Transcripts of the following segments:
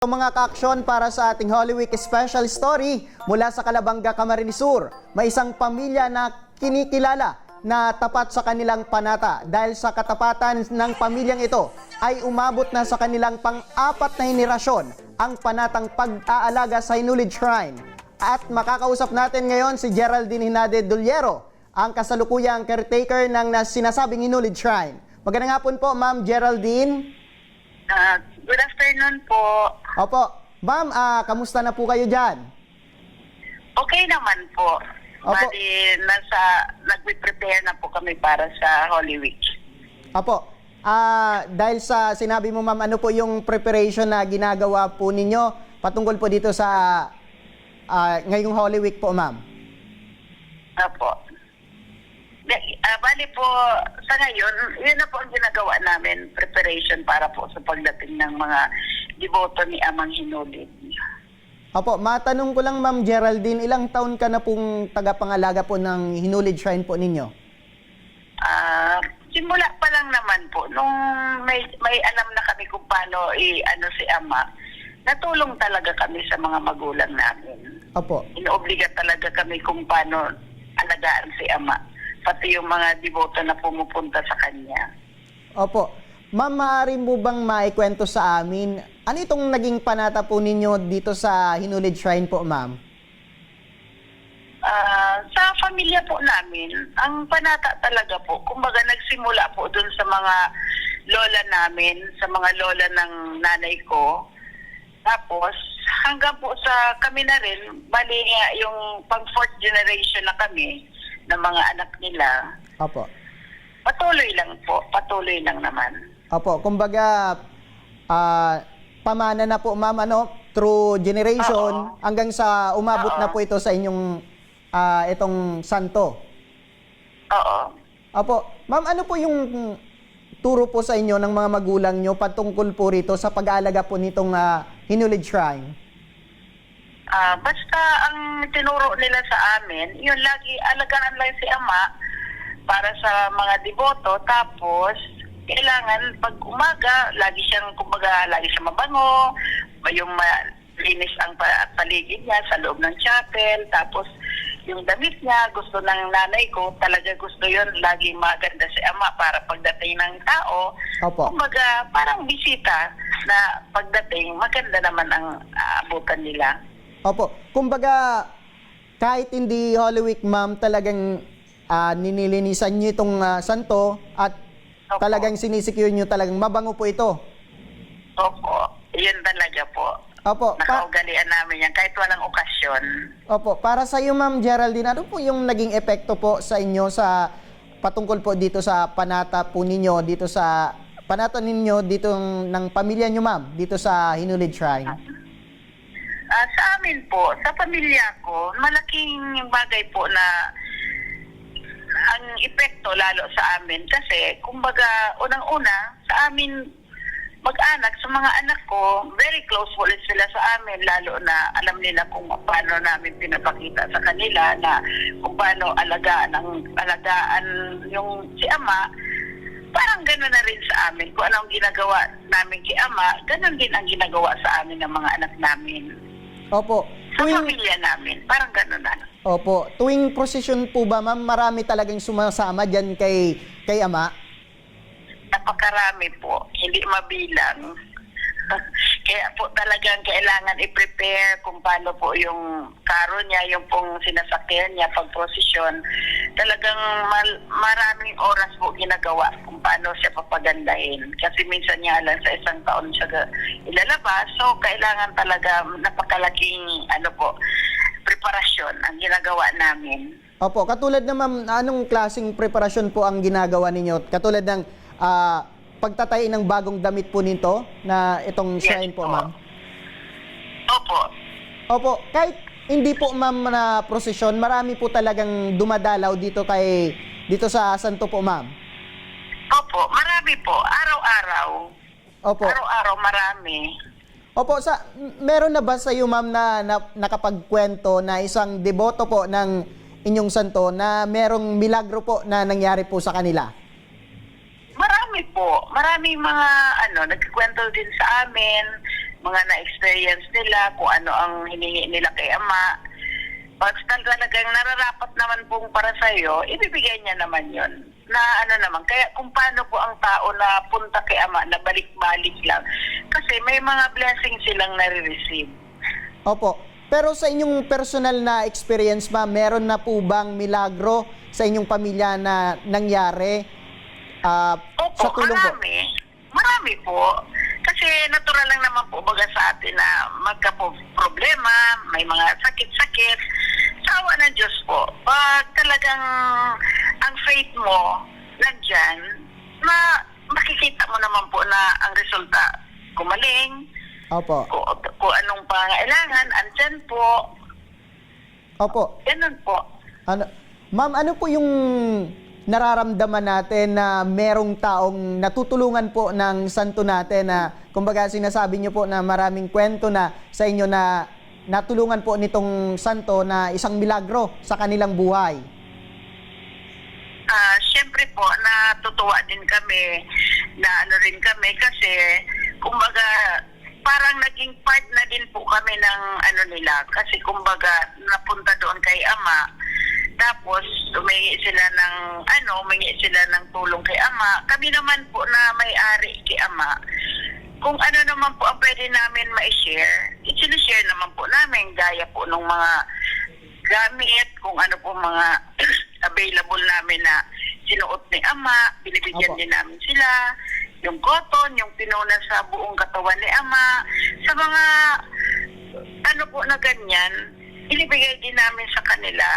mga kaaksyon para sa ating Holy Week special story mula sa Calabanga, Camarines Sur. May isang pamilya na kinikilala na tapat sa kanilang panata. Dahil sa katapatan ng pamilyang ito ay umabot na sa kanilang pang-apat na henerasyon ang panatang pag-aalaga sa Hinulid Shrine. At makakausap natin ngayon si Geraldine Hinade Duliero, ang kasalukuyang caretaker ng nas- sinasabing Hinulid Shrine. Magandang hapon po, Ma'am Geraldine. Ah, good afternoon po. Opo. Ma'am, ah, kamusta na po kayo dyan? Okay naman po. Opo. Bali, nasa, nagpe-prepare na po kami para sa Holy Week. Opo. Ah, dahil sa sinabi mo ma'am, ano po yung preparation na ginagawa po ninyo patungkol po dito sa ah, ngayong Holy Week po, ma'am? Opo. Ah, bali po, sa ngayon, yun na po ang ginagawa namin, preparation para po sa pagdating ng mga deboto ni Amang Hinulid. Opo, matanong ko lang ma'am Geraldine, ilang taon ka na pong tagapangalaga po ng Hinulid Shrine po ninyo? Ah, simula pa lang naman po, nung may, may alam na kami kung paano i-ano si Ama, natulong talaga kami sa mga magulang namin. Opo. Inobliga talaga kami kung paano alagaan si Ama. Pati yung mga deboto na pumupunta sa kanya. Opo. Ma'am, maaari mo bang maikwento sa amin, ano itong naging panata po ninyo dito sa Hinulid Shrine po, ma'am? Ah, sa pamilya po namin, ang panata talaga po, kumbaga nagsimula po dun sa mga lola namin, sa mga lola ng nanay ko. Tapos, hanggang po sa kami na rin, bali nga yung pang fourth generation na kami, ng mga anak nila, Opo. patuloy lang po, patuloy lang naman. Opo, kumbaga ah, pamana na po ma'am ano through generation Oo. hanggang sa umabot Oo. na po ito sa inyong ah, itong santo. Oo. Opo, ma'am ano po yung turo po sa inyo ng mga magulang nyo patungkol po rito sa pag-aalaga po nitong ah, Hinulid Shrine? Ah, basta ang tinuro nila sa amin, yun lagi alagaan lang si Ama para sa mga deboto. Tapos, kailangan pag umaga, lagi siyang, kumbaga, lagi siya mabango, yung malinis ang pa- paligid niya sa loob ng chapel. Tapos, yung damit niya, gusto ng nanay ko, talaga gusto yun, lagi maganda si Ama para pagdating ng tao, Opo. kumbaga, parang bisita na pagdating, maganda naman ang aabutan nila. Opo, kumbaga kahit hindi Holy Week ma'am, talagang ah, ninilinisan nyo itong ah, santo at Opo. talagang sinisecure nyo talagang mabango po ito. Opo, yun talaga po. Opo, Nakaugalian namin yan kahit walang okasyon. Opo, para sa iyo Ma'am Geraldine, ano po yung naging epekto po sa inyo sa patungkol po dito sa panata po ninyo dito sa panata ninyo dito ng pamilya nyo Ma'am dito sa Hinulid Shrine? Ah, sa amin po, sa pamilya ko, malaking bagay po na ang epekto lalo sa amin. Kasi kumbaga unang-una sa amin mag-anak sa mga anak ko very close ulit sila sa amin lalo na alam nila kung paano namin pinapakita sa kanila na kung paano alagaan ang alagaan yung si ama. Parang gano'n na rin sa amin. Kung anong ginagawa namin kay ama gano'n din ang ginagawa sa amin ng mga anak namin Opo. sa Tuwing, pamilya namin parang gano'n na opo, tuwing prosesyon po ba Ma'am, marami talagang sumasama diyan kay kay Ama? napakarami po, hindi mabilang. Kaya po talagang kailangan i-prepare kung paano po yung karo niya, yung pong sinasakyan niya pag prosesyon. Talagang mal- maraming oras po ginagawa kung paano siya papagandahin. Kasi minsan niya lang sa isang taon siya ilalabas. So, kailangan talaga napakalaking ano po, preparasyon ang ginagawa namin. Opo, katulad na Ma'am, anong klasing preparasyon po ang ginagawa ninyo? Katulad ng ah, pagtatay ng bagong damit po nito na itong Yes shrine po, po. Ma'am? Opo, Opo, kahit hindi po ma'am na prosesyon, marami po talagang dumadalaw dito kay dito sa Santo po, ma'am. opo, marami po, araw-araw. Opo. Araw-araw marami. Opo, sa meron na ba sa iyo ma'am na, na nakapagkwento na isang deboto po ng inyong santo na merong milagro po na nangyari po sa kanila? Marami po. Maraming mga ano, nagkikwento din sa amin mga na-experience nila, kung ano ang hiningi nila kay Ama. Pag talagang nararapat naman pong para sa iyo, ibibigay niya naman yon na ano naman. Kaya kung paano po ang tao na punta kay Ama, na balik-balik lang. Kasi may mga blessings silang nare-receive. Opo. Pero sa inyong personal na experience ba, meron na po bang milagro sa inyong pamilya na nangyari ah, Sa tulong po? marami. Marami po. Kasi natural lang naman po baga sa atin na magka-problema, may mga sakit-sakit. Sa awa ng Diyos po, pag talagang ang faith mo nandyan, ma makikita mo naman po na ang resulta gumaling, Opo. kung, kung anong pangailangan, andyan po. Opo. Ganun po. Ano, ma'am, ano po yung nararamdaman natin na merong taong natutulungan po ng santo natin na kumbaga sinasabi niyo po na maraming kwento na sa inyo na natulungan po nitong santo na isang milagro sa kanilang buhay. Ah, syempre po, natutuwa din kami na ano rin kami kasi kumbaga parang naging part na din po kami ng ano nila kasi kumbaga napunta doon kay Ama tapos humingi sila ng ano, humingi sila ng tulong kay Ama. Kami naman po na may-ari kay Ama. Kung ano naman po ang pwede namin ma-share, i-share naman po namin gaya po ng mga gamit, kung ano po mga available namin na sinuot ni Ama, binibigyan Opo. din namin sila. Yung cotton, yung pinuna sa buong katawan ni Ama. Sa mga ano po na ganyan, inibigay din namin sa kanila.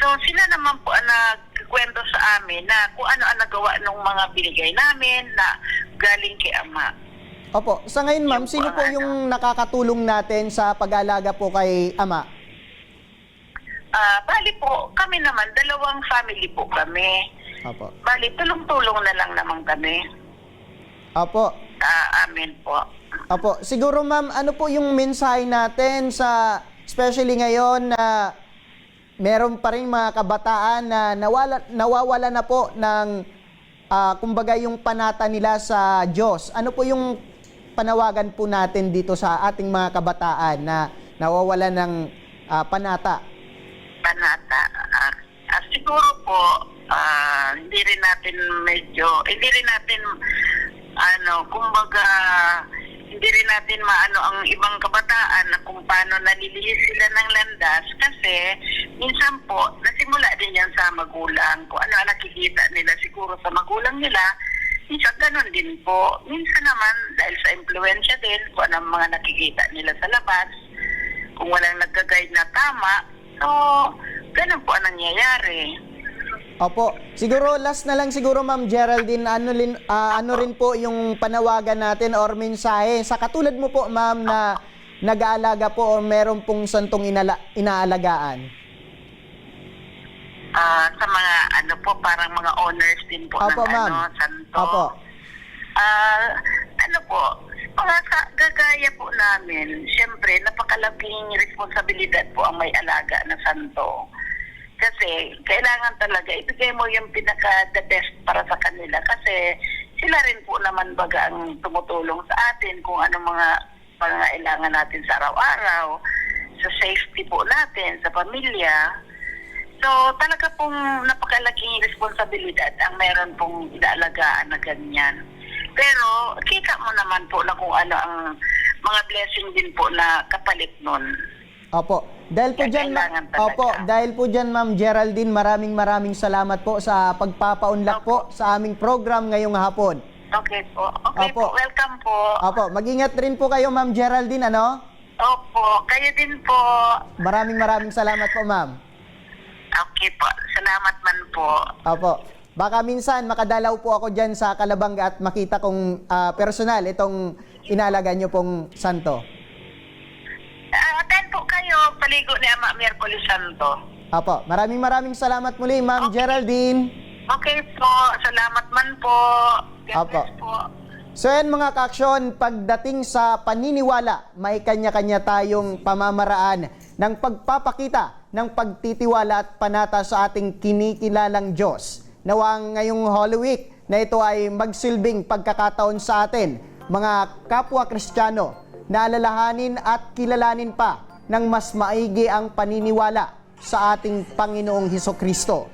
So sila naman po ang nagkwento sa amin na kung ano ang nagawa ng mga binigay namin na galing kay Ama. Opo, sa ngayon ma'am, Yung sino po yung nakakatulong natin sa pag-aalaga po kay ama? Ah, bali po, kami naman, dalawang family po kami. Opo. Bali, tulong-tulong na lang naman kami. Opo. Ah, amin po. Opo, siguro ma'am, ano po yung mensahe natin sa especially ngayon na meron pa rin mga kabataan na nawala, nawawala na po ng ah, kumbaga yung panata nila sa Diyos. Ano po yung panawagan po natin dito sa ating mga kabataan na nawawala ng ah, panata? Panata. Ah, ah, siguro po, ah, hindi rin natin medyo, hindi rin natin, ano, kumbaga, hindi rin natin maano ang ibang kabataan kung paano nalilihis sila ng landas kasi minsan po, nasimula din yan sa magulang. Kung ano ang nakikita nila siguro sa magulang nila, minsan ganun din po. Minsan naman, dahil sa impluensya din, kung ano ang mga nakikita nila sa labas, kung walang nagka-guide na tama, so, ganun po ang nangyayari. Opo. Siguro last na lang siguro Ma'am Geraldine, ano rin, ah, ano rin po yung panawagan natin or mensahe sa katulad mo po Ma'am na nag-aalaga po o meron pong santong inala, inaalagaan. Ah, sa mga ano po, parang mga owners din po Opo, ng ano, santo. Opo. Ah, ano po, mga sa, gagaya po namin, siyempre, napakalaking responsibilidad po ang may alaga na santo. Kasi, kailangan talaga, ibigay mo yung pinaka-the best para sa kanila. Kasi, sila rin po naman baga ang tumutulong sa atin kung ano mga pangailangan natin sa araw-araw, sa safety po natin, sa pamilya. So, talaga pong napakalaking responsibilidad ang meron pong inaalagaan na ganyan. Pero, kita mo naman po na kung ano ang mga blessing din po na kapalit nun. Opo. Dahil po dyan, ma-. Opo, dahil po dyan Ma'am Geraldine, maraming maraming salamat po sa pagpapaunlak po sa aming program ngayong hapon. Okay po. Okay Opo. po. Welcome po. Opo, mag-ingat rin po kayo Ma'am Geraldine, ano? Opo. Kayo din po. Maraming maraming salamat po Ma'am. Okay po. Salamat man po. Opo. Baka minsan makadalaw po ako dyan sa Kalabanga at makita kong ah, personal itong inalaga nyo pong santo. Uh, attend po kayo. Paligo ni Ama Miyerkules Santo. Opo. Maraming maraming salamat muli Ma'am Geraldine. Okay po. Salamat man po. God bless po. So yan mga kaaksyon, pagdating sa paniniwala, may kanya-kanya tayong pamamaraan ng pagpapakita ng pagtitiwala at panata sa ating kinikilalang Diyos. Nawang ngayong Holy Week na ito ay magsilbing pagkakataon sa atin, mga kapwa Kristiyano, na alalahanin at kilalanin pa ng mas maigi ang paniniwala sa ating Panginoong Heso Kristo.